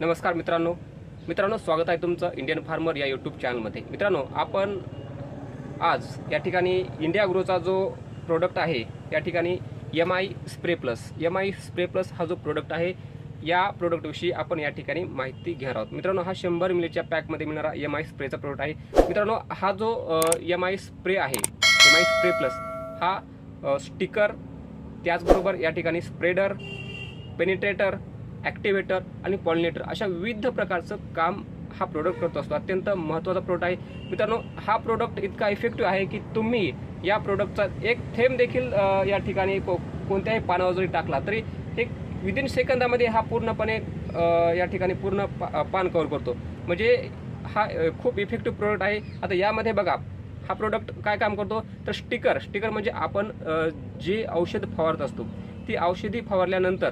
नमस्कार मित्रांनो. मित्रांनो स्वागत आहे तुमचं इंडियन फार्मर या यूट्यूब चॅनलमध्ये मित्रांनो आपण आज या ठिकाणी इंडिया ग्रोचा जो प्रोडक्ट आहे या ठिकाणी M I spray plus M I spray plus हा जो प्रोडक्ट आहे या प्रोडक्टविषयी आपण या ठिकाणी माहिती घेणार आहोत. मित्रांनो हा शंभर मिलीच्या पॅकमध्ये मिळणारा एम आय स्प्रेचा प्रोडक्ट आहे. मित्रांनो हा जो एम आय स्प्रे आहे एम आय स्प्रे प्लस हा स्टिकर त्याचबरोबर या ठिकाणी स्प्रेडर पेनिट्रेटर ॲक्टिवेटर आणि पॉलिनेटर अशा विविध प्रकारचं काम हा प्रोडक्ट करत असतो. अत्यंत महत्त्वाचा प्रोडक्ट आहे. मित्रांनो हा प्रोडक्ट इतका इफेक्टिव्ह आहे की तुम्ही या प्रोडक्टचा एक थेंब देखील या ठिकाणी को कोणत्याही पानावर जरी टाकला तरी हे विदिन सेकंदामध्ये हा पूर्णपणे या ठिकाणी पूर्ण पा पान कव्हर करतो. म्हणजे हा खूप इफेक्टिव्ह प्रोडक्ट आहे. आता यामध्ये बघा हा प्रोडक्ट काय काम करतो? तर स्टिकर स्टिकर म्हणजे आपण जी जे औषध फवारत असतो ती औषधी फवारल्यानंतर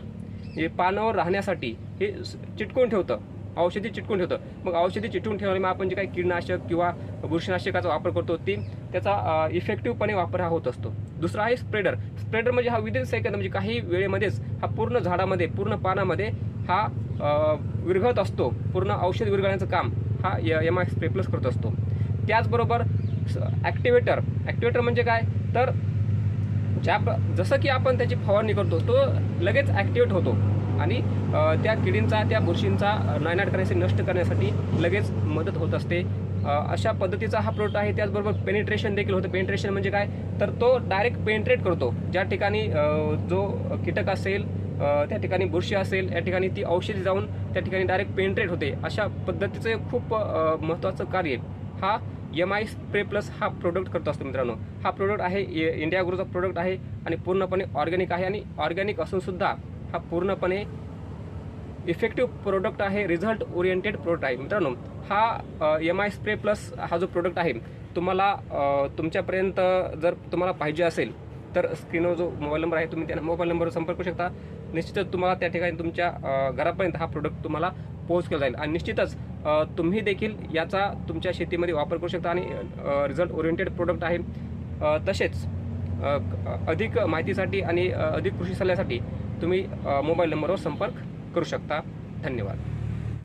हे पानावर राहण्यासाठी हे चिटकून ठेवतं. औषधी चिटकून ठेवतं. मग औषधी चिटकून ठेवल्यामुळे आपण जे काही कीडनाशक किंवा बुरशीनाशकाचा वापर करतो ती त्याचा इफेक्टिव्हपणे वापर हा होत असतो. दुसरा आहे स्प्रेडर स्प्रेडर म्हणजे हा विदिन सेकंद म्हणजे काही वेळेमध्येच हा पूर्ण झाडामध्ये पूर्ण पानामध्ये हा विरघळत असतो. पूर्ण औषध विरघळण्याचं काम हा एम आय स्प्रे प्लस करत असतो. त्याचबरोबर ॲक्टिवेटर ॲक्टिवेटर म्हणजे काय? तर ज्या जसं की आपण त्याची फवारणी करतो तो लगेच ॲक्टिवेट होतो. आणि त्या किडींचा त्या बुरशींचा नायनाट करण्यासाठी नष्ट करण्यासाठी लगेच मदत होत असते. अशा पद्धतीचा हा प्रोडक्ट आहे. त्याचबरोबर पेनिट्रेशन देखील होतं. पेनिट्रेशन म्हणजे काय? तर तो डायरेक्ट पेनिट्रेट करतो. ज्या ठिकाणी जो कीटक असेल त्या ठिकाणी बुरशी असेल या ठिकाणी ती औषधी जाऊन त्या ठिकाणी डायरेक्ट पेनिट्रेट होते. अशा पद्धतीचं खूप महत्त्वाचं कार्य हा एम आय स्प्रे प्लस हा प्रोडक्ट करत असतो मित्रांनो. हा प्रोडक्ट आहे इंडिया ग्रोचा प्रोडक्ट आहे आणि पूर्णपणे ऑर्गॅनिक आहे आणि ऑर्गॅनिक असूनसुद्धा हा पूर्णपणे इफेक्टिव्ह प्रोडक्ट आहे रिझल्ट ओरिएंटेड प्रोडक्ट आहे. मित्रांनो हा एम आय स्प्रे प्लस हा जो प्रोडक्ट आहे तुम्हाला तुमच्यापर्यंत जर तुम्हाला पाहिजे असेल तर स्क्रीनवर जो मोबाईल नंबर आहे तुम्ही त्या मोबाईल नंबरवर संपर्क करू शकता. निश्चितच तुम्हाला त्या ठिकाणी तुमच्या घरापर्यंत हा प्रोडक्ट तुम्हाला पोहोच केला जाईल. आणि निश्चितच तुम्ही देखील याचा तुमच्या शेतीमध्ये वापर करू शकता आणि रिझल्ट ओरिएंटेड प्रोडक्ट आहे. तसेच अधिक माहितीसाठी आणि अधिक कृषी सल्ल्यासाठी तुम्ही मोबाईल नंबरवर संपर्क करू शकता. धन्यवाद.